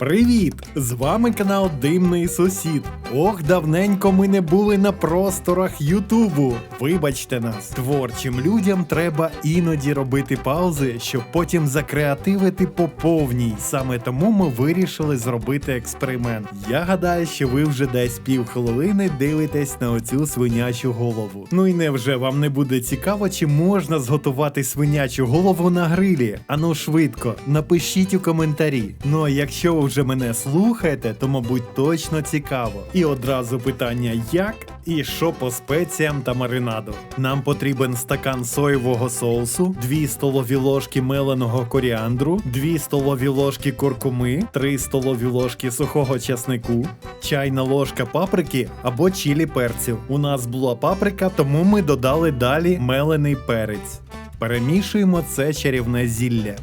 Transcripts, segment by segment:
Привіт! З вами канал Димний Сусід. Ох, давненько ми не були на просторах Ютубу. Вибачте нас, творчим людям треба іноді робити паузи, щоб потім закреативити по повній. Саме тому ми вирішили зробити експеримент. Я гадаю, що ви вже десь півхвилини дивитесь на оцю свинячу голову. Ну і невже вам не буде цікаво, чи можна зготувати свинячу голову на грилі? Ану швидко, напишіть у коментарі. Ну а якщо ви вже мене слухаєте, то мабуть точно цікаво. І одразу питання як і що по спеціям та маринаду. Нам потрібен стакан соєвого соусу, 2 столові ложки меленого коріандру, 2 столові ложки куркуми, 3 столові ложки сухого часнику, чайна ложка паприки або чілі перців. У нас була паприка, тому ми додали далі мелений перець. Перемішуємо це чарівне зілля.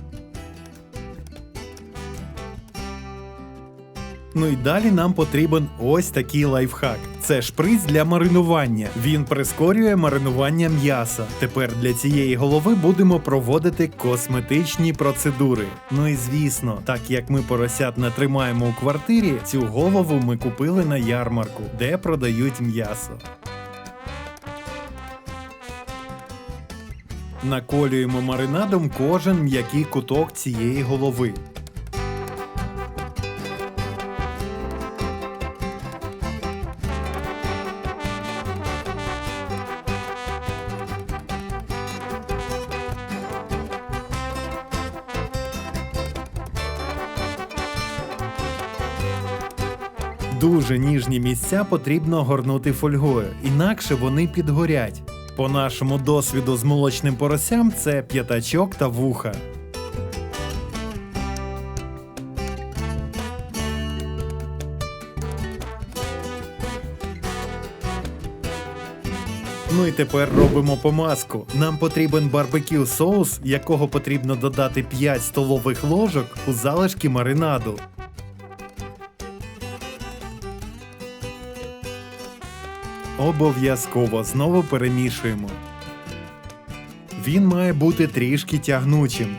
Ну і далі нам потрібен ось такий лайфхак. Це шприц для маринування. Він прискорює маринування м'яса. Тепер для цієї голови будемо проводити косметичні процедури. Ну і звісно, так як ми поросят не тримаємо у квартирі, цю голову ми купили на ярмарку, де продають м'ясо. Наколюємо маринадом кожен м'який куток цієї голови. Дуже ніжні місця потрібно горнути фольгою, інакше вони підгорять. По нашому досвіду з молочним поросям це п'ятачок та вуха. Ну і тепер робимо помазку. Нам потрібен барбекю соус, якого потрібно додати 5 столових ложок у залишки маринаду. Обов'язково знову перемішуємо. Він має бути трішки тягнучим.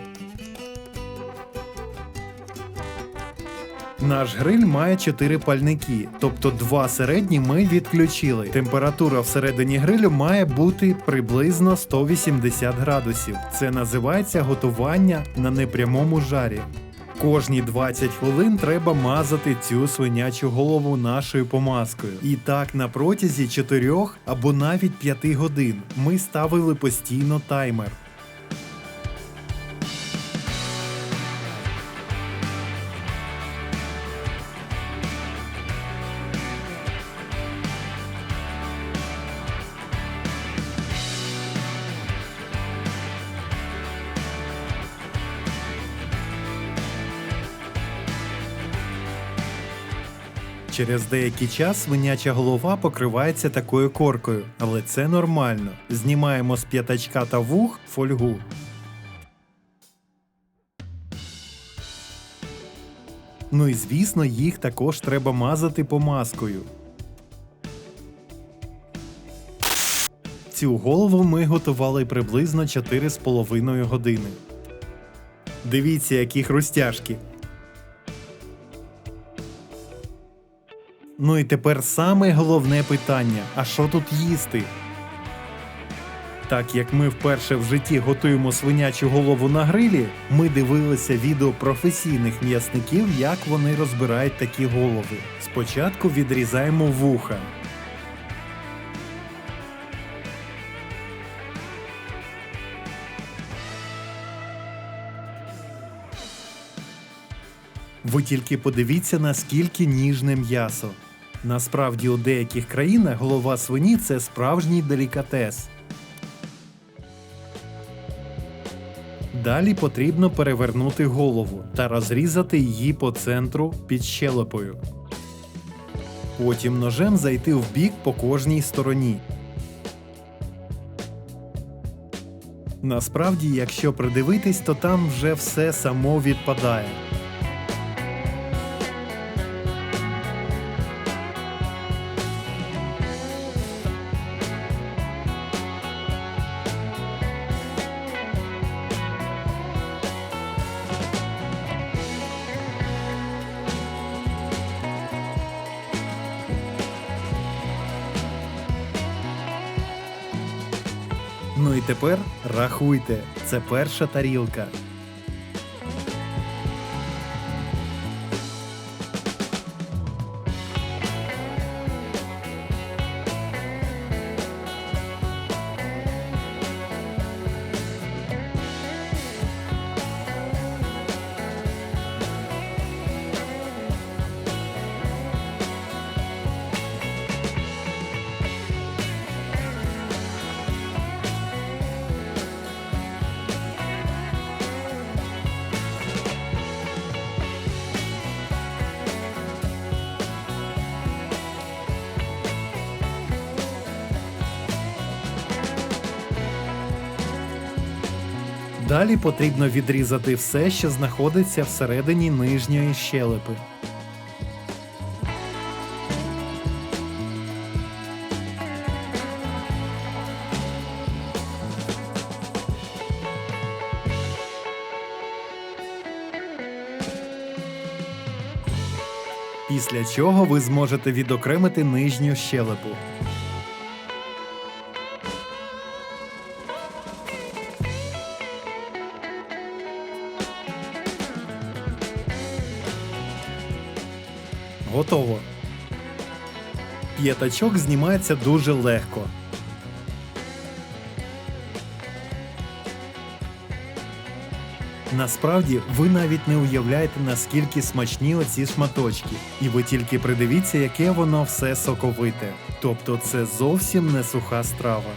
Наш гриль має 4 пальники, тобто два середні ми відключили. Температура всередині грилю має бути приблизно 180 градусів. Це називається готування на непрямому жарі. Кожні 20 хвилин треба мазати цю свинячу голову нашою помазкою. І так на протязі 4 або навіть 5 годин ми ставили постійно таймер. Через деякий час свиняча голова покривається такою коркою, але це нормально. Знімаємо з п'ятачка та вух фольгу. Ну і звісно, їх також треба мазати помазкою. Цю голову ми готували приблизно 4,5 години. Дивіться, які хрустяшки. Ну і тепер саме головне питання: а що тут їсти? Так як ми вперше в житті готуємо свинячу голову на грилі, ми дивилися відео професійних м'ясників, як вони розбирають такі голови. Спочатку відрізаємо вуха. Ви тільки подивіться, наскільки ніжне м'ясо. Насправді у деяких країнах голова свині це справжній делікатес. Далі потрібно перевернути голову та розрізати її по центру під щелепою. Потім ножем зайти в бік по кожній стороні. Насправді, якщо придивитись, то там вже все само відпадає. І тепер рахуйте, це перша тарілка. Далі потрібно відрізати все, що знаходиться всередині нижньої щелепи. Після чого ви зможете відокремити нижню щелепу. Готово. П'ятачок знімається дуже легко. Насправді ви навіть не уявляєте, наскільки смачні оці шматочки, і ви тільки придивіться, яке воно все соковите. Тобто це зовсім не суха страва.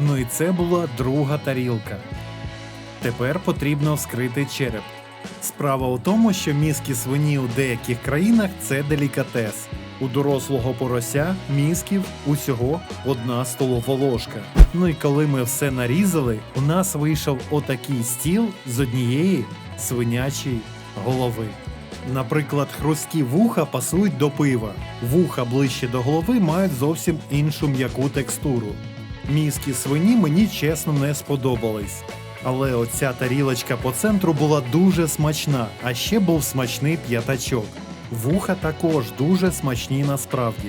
Ну і це була друга тарілка. Тепер потрібно вскрити череп. Справа у тому, що мізки свині у деяких країнах це делікатес. У дорослого порося мізків усього одна столова ложка. Ну і коли ми все нарізали, у нас вийшов отакий стіл з однієї свинячої голови. Наприклад, хрусткі вуха пасують до пива. Вуха ближче до голови мають зовсім іншу м'яку текстуру. Мізки свині мені чесно не сподобались. Але оця тарілочка по центру була дуже смачна, а ще був смачний п'ятачок. Вуха також дуже смачні насправді.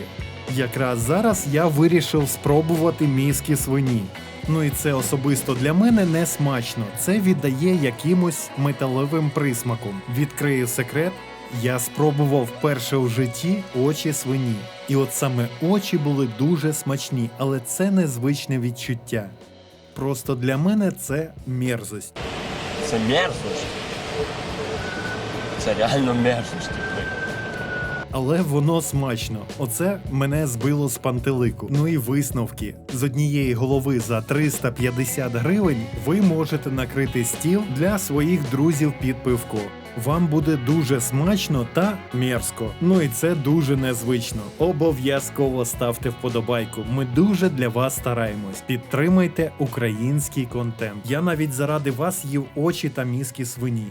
Якраз зараз я вирішив спробувати мізки свині. Ну і це особисто для мене не смачно. Це віддає якимось металевим присмаком. Відкрию секрет. Я спробував вперше у житті очі свині. І от саме очі були дуже смачні, але це незвичне відчуття. Просто для мене це мерзость. Це мерзость. Це реально мерзость. Але воно смачно. Оце мене збило з пантелику. Ну і висновки. З однієї голови за 350 гривень ви можете накрити стіл для своїх друзів під пивко. Вам буде дуже смачно та мерзко. Ну і це дуже незвично. Обов'язково ставте вподобайку. Ми дуже для вас стараємось. Підтримайте український контент. Я навіть заради вас їв очі та мізки свині.